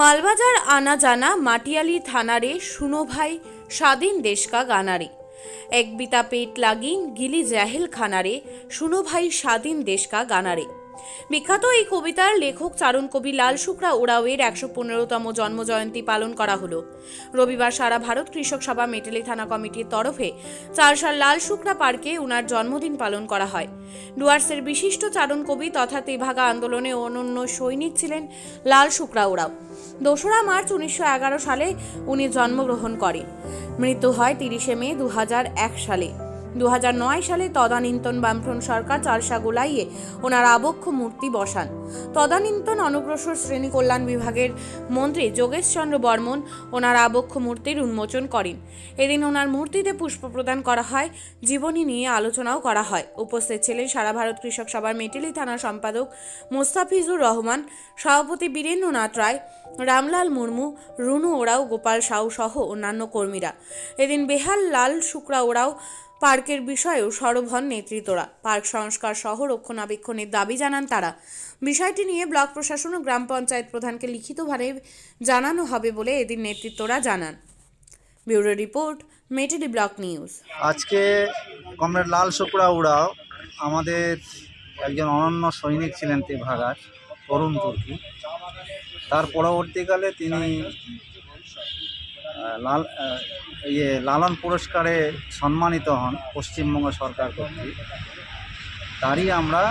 মালবাজার আনা জানা মাটিয়ালি থানারে শুনো ভাই স্বাধীন দেশকা গানারে। এক বিতা পেট লাগিন গিলি জাহেল খানারে শুনো ভাই স্বাধীন দেশকা গানারে। বিখ্যাত এই কবিতার লেখক চারণ কবি লাল শুক্রা ওরাওয়ের একশো পনেরোতম জন্মজয়ন্তী পালন করা হলো। রবিবার সারা ভারত কৃষক সভা মেটেলি থানা কমিটির তরফে চারসাল লাল শুক্রা পার্কে উনার জন্মদিন পালন করা হয়। ডুয়ার্সের বিশিষ্ট চারণ কবি তথা তেভাগা আন্দোলনে অনন্য সৈনিক ছিলেন লাল শুক্রা ওরাও। দোসরা মার্চ উনিশশো এগারো সালে উনি জন্মগ্রহণ করেন। মৃত্যু হয় তিরিশে মে দু হাজার এক সালে। দু হাজার নয় সালে তদানীন্তন বামফ্রন্ট সরকার চারশা গোলাইয়ে ওনার আবক্ষ মূর্তি বসান। তদানীন্তন অনগ্রসর শ্রেণি কল্যাণ বিভাগের মন্ত্রী যোগেশচন্দ্র বর্মন ওনার আবক্ষ মূর্তির উন্মোচন করেন। এদিন ওনার মূর্তিতে পুষ্প প্রদান করা হয়, জীবনী নিয়ে আলোচনাও করা হয়। উপস্থিত ছিলেন সারা ভারত কৃষক সভার মেটেলি থানার সম্পাদক মোস্তাফিজুর রহমান, সভাপতি বীরেন্দ্রনাথ রায়, রামলাল মুর্মু, রুনু ওরাও, গোপাল সাউ সহ অন্যান্য কর্মীরা। এদিন বেহাল লাল শুক্রা ওরাও পার্কের বিষয়েও সরব হন নেতৃত্বরা। পার্ক সংস্কার সহ রক্ষণাবেক্ষণের দাবি জানান তারা। বিষয়টি নিয়ে ব্লক প্রশাসন ও গ্রাম পঞ্চায়েত প্রধানকে লিখিতভাবে জানানো হবে বলে এদিন নেতৃত্বরা জানান। Bureau report Meteli block news. আজকে কমরেড লাল শুক্রা উড়াও, আমাদের একজন অনন্য সৈনিক ছিলেন তেভাগার তরুণ তুর্কি। তার পরবর্তীকালে তিনি লাল ইয়ে লালন পুরস্কারে সম্মানিত হন পশ্চিমবঙ্গ সরকার কর্তৃক। তারই আমরা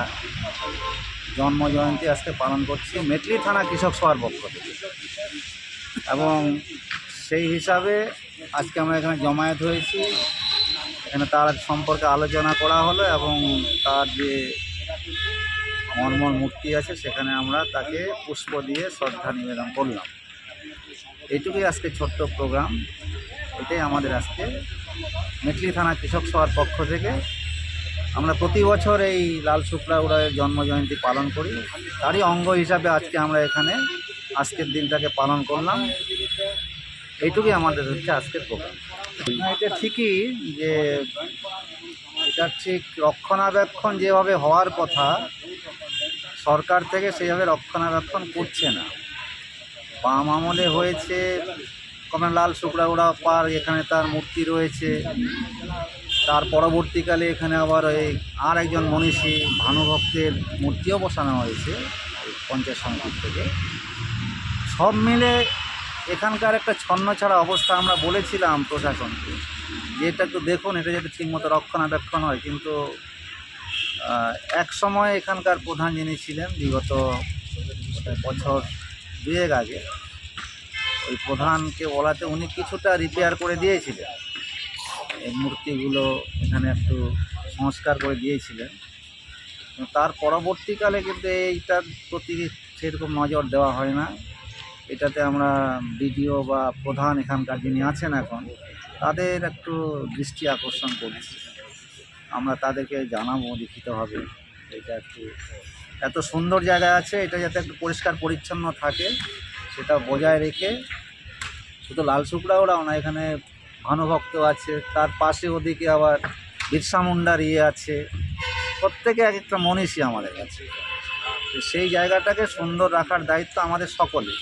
জন্ম জয়ন্তী আজকে পালন করছি মেটলি থানা কৃষক সভার পক্ষ থেকে। এবং সেই হিসাবে আজকে আমরা এখানে জমায়েত হয়েছি। এখানে তার সম্পর্কে আলোচনা করা হলো এবং তার যে মর্মর মূর্তি আছে, সেখানে আমরা তাকে পুষ্প দিয়ে শ্রদ্ধা নিবেদন করলাম। এইটুকুই আজকে ছোট্ট প্রোগ্রাম। এটাই আমাদের আজকে। মেটলি থানা কৃষক সভার পক্ষ থেকে আমরা প্রতি বছর এই লাল শুক্লা উড়ায়ের জন্মজয়ন্তী পালন করি। তারই অঙ্গ হিসাবে আজকে আমরা এখানে আজকের দিনটাকে পালন করলাম। এইটুকুই আমাদের হচ্ছে আজকের প্রোগ্রাম। এটা ঠিকই যে এটা ঠিক রক্ষণাবেক্ষণ যেভাবে হওয়ার কথা, সরকার থেকে সেইভাবে রক্ষণাবেক্ষণ করছে না। বাম আমলে হয়েছে কমন লাল শুক্রাউড়া পার্ক এখানে তার মূর্তি রয়েছে। তার পরবর্তীকালে এখানে আবার এই আর একজন মনীষী ভানুভক্তের মূর্তিও বসানো হয়েছে পঞ্চায়েত সমিতির থেকে। সব মিলে এখানকার একটা ছন্ন ছাড়া অবস্থা আমরা বলেছিলাম প্রশাসনকে, যে এটা একটু দেখুন, এটা যাতে ঠিকমতো রক্ষণাবেক্ষণ হয়। কিন্তু এক সময় এখানকার প্রধান যিনি ছিলেন, বিগত বছর দুয়েক আগে ওই প্রধানকে বলাতে উনি কিছুটা রিপেয়ার করে দিয়েছিলেন। এই মূর্তিগুলো এখানে একটু সংস্কার করে দিয়েছিলেন। তার পরবর্তীকালে কিন্তু এইটার প্রতি সেরকম নজর দেওয়া হয় না। এটাতে আমরা বিডিও বা প্রধান এখানকার যিনি আছেন এখন, তাদের একটু দৃষ্টি আকর্ষণ করছি। আমরা তাদেরকে জানাব লিখিতভাবে এটা একটু এত সুন্দর জায়গা আছে, এটা যাতে একটু পরিষ্কার পরিচ্ছন্ন থাকে, সেটা বজায় রেখে, শুধু লাল শুকড়াওরাও না, এখানে ভানুভক্ত আছে, তার পাশে ওদিকে আবার বিরসা মুন্ডার ইয়ে আছে, প্রত্যেকে এক একটা মনীষী আমাদের কাছে। সেই জায়গাটাকে সুন্দর রাখার দায়িত্ব আমাদের সকলের।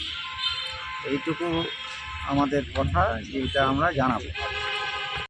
এইটুকু আমাদের কথা, যেটা আমরা জানাব।